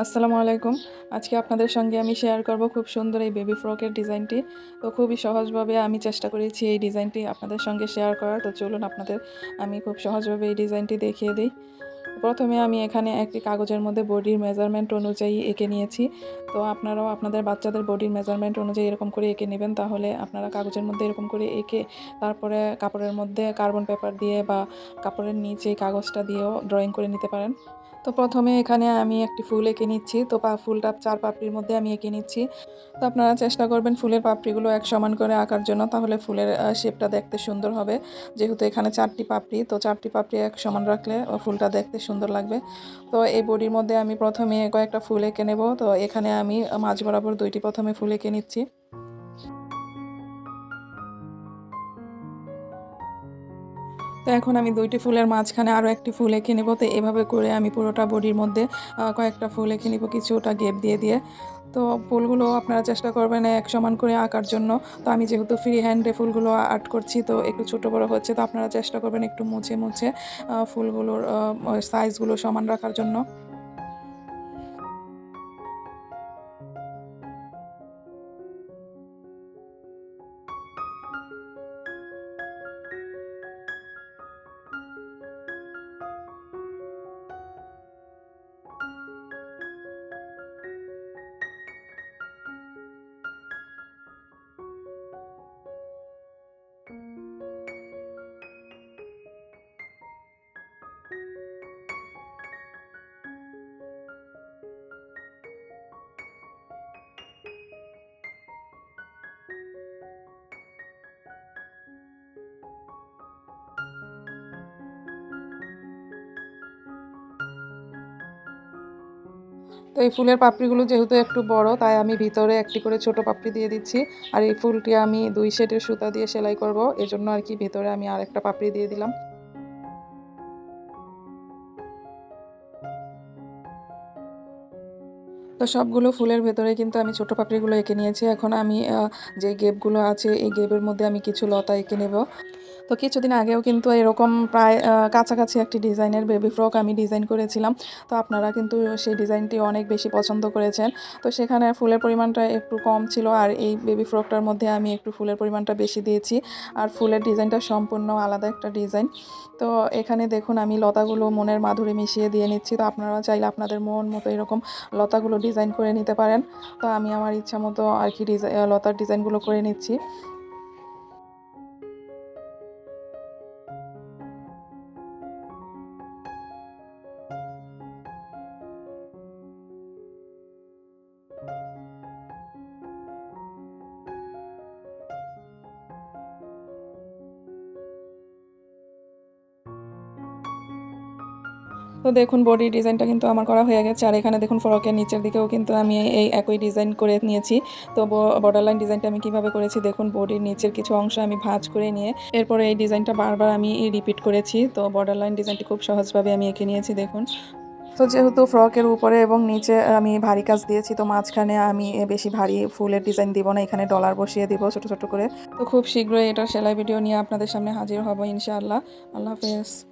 আসসালামু আলাইকুম। আজকে আপনাদের সঙ্গে আমি শেয়ার করব খুব সুন্দর এই বেবি ফ্রকের ডিজাইনটি। তো খুবই সহজভাবে আমি চেষ্টা করেছি এই ডিজাইনটি আপনাদের সঙ্গে শেয়ার করার। তো চলুন আপনাদের, আমি খুব সহজভাবে এই ডিজাইনটি দেখিয়ে দিই। প্রথমে আমি এখানে একটি কাগজের মধ্যে বডির মেজারমেন্ট অনুযায়ী এঁকে নিয়েছি। তো আপনারাও, আপনাদের বাচ্চাদের বডির মেজারমেন্ট অনুযায়ী এরকম করে এঁকে নেবেন। তাহলে আপনারা কাগজের মধ্যে এরকম করে এঁকে তারপরে কাপড়ের মধ্যে কার্বন পেপার দিয়ে বা কাপড়ের নিচে কাগজটা দিয়েও ড্রয়িং করে নিতে পারেন। তো প্রথমে এখানে আমি একটি ফুল এঁকে নিচ্ছি। তো পা, ফুলটা চার পাপড়ির মধ্যে আমি এঁকে নিচ্ছি। তো আপনারা চেষ্টা করবেন ফুলের পাপড়িগুলো এক সমান করে আঁকার জন্য, তাহলে ফুলের শেপটা দেখতে সুন্দর হবে। যেহেতু এখানে চারটি পাপড়ি, তো চারটি পাপড়ি এক সমান রাখলে ফুলটা দেখতে সুন্দর লাগবে। তো এই বডির মধ্যে আমি প্রথমে কয়েকটা ফুল এঁকে নেব। তো এখানে আমি মাঝ বরাবর দুইটি প্রথমে ফুল এঁকে নিচ্ছি। তো এখন আমি দুইটি ফুলের মাঝখানে আরও একটি ফুল এঁকে নেব। তো এভাবে করে আমি পুরোটা বডির মধ্যে কয়েকটা ফুল এঁকে নেব কিছুটা গেপ দিয়ে দিয়ে। তো ফুলগুলো আপনারা চেষ্টা করবেন এক সমান করে আঁকার জন্য। তো আমি যেহেতু ফ্রি হ্যান্ডে ফুলগুলো আর্ট করছি, তো একটু ছোটো বড়ো হচ্ছে, তো আপনারা চেষ্টা করবেন একটু মুছে মুছে ফুলগুলোর সাইজগুলো সমান রাখার জন্য। তো এই ফুলের পাপড়িগুলো যেহেতু একটু বড়, তাই আমি ভিতরে একটি করে ছোট পাপড়ি দিয়ে দিচ্ছি। আর এই ফুলটি আমি দুই সেটের সুতা দিয়ে সেলাই করব, এজন্য আর কি ভিতরে আমি আর একটা পাপড়ি দিয়ে দিলাম। তো সবগুলো ফুলের ভেতরে কিন্তু আমি ছোটো পাপড়িগুলো এঁকে নিয়েছি। এখন আমি যে গেপগুলো আছে, এই গেপের মধ্যে আমি কিছু লতা এঁকে নেব। তো কিছুদিন আগেও কিন্তু এরকম প্রায় কাছাকাছি একটি ডিজাইনের বেবি ফ্রক আমি ডিজাইন করেছিলাম। তো আপনারা কিন্তু সেই ডিজাইনটি অনেক বেশি পছন্দ করেছেন। তো সেখানে ফুলের পরিমাণটা একটু কম ছিল আর এই বেবি ফ্রকটার মধ্যে আমি একটু ফুলের পরিমাণটা বেশি দিয়েছি। আর ফুলের ডিজাইনটা সম্পূর্ণ আলাদা একটা ডিজাইন। তো এখানে দেখুন আমি লতাগুলো মনের মাধুরী মিশিয়ে দিয়ে নিচ্ছি। তো আপনারা চাইলে আপনাদের মন মতো এরকম লতাগুলো ডিজাইন করে নিতে পারেন। তো আমি আমার ইচ্ছা মতো আর কি ডিজাইন লতার ডিজাইনগুলো করে নিচ্ছি। তো দেখুন বডি ডিজাইনটা কিন্তু আমার করা হয়ে গেছে। আর এখানে দেখুন ফরকের নিচের দিকেও কিন্তু আমি এই একই ডিজাইন করে নিয়েছি। তো বর্ডার লাইন ডিজাইনটা আমি কীভাবে করেছি দেখুন বডির নিচের কিছু অংশ আমি ভাঁজ করে নিয়ে এরপরে এই ডিজাইনটা বারবার আমি রিপিট করেছি। তো বর্ডার লাইন ডিজাইনটি খুব সহজভাবে আমি এঁকে নিয়েছি দেখুন। তো যেহেতু ফ্রকের উপরে এবং নিচে আমি ভারী কাজ দিয়েছি, তো মাঝখানে আমি বেশি ভারী ফুলের ডিজাইন দিব না, এখানে ডলার বসিয়ে দিব ছোট ছোট করে। তো খুব শীঘ্রই এটা সেলাই ভিডিও নিয়ে আপনাদের সামনে হাজির হব ইনশাআল্লাহ। আল্লাহ হাফেজ।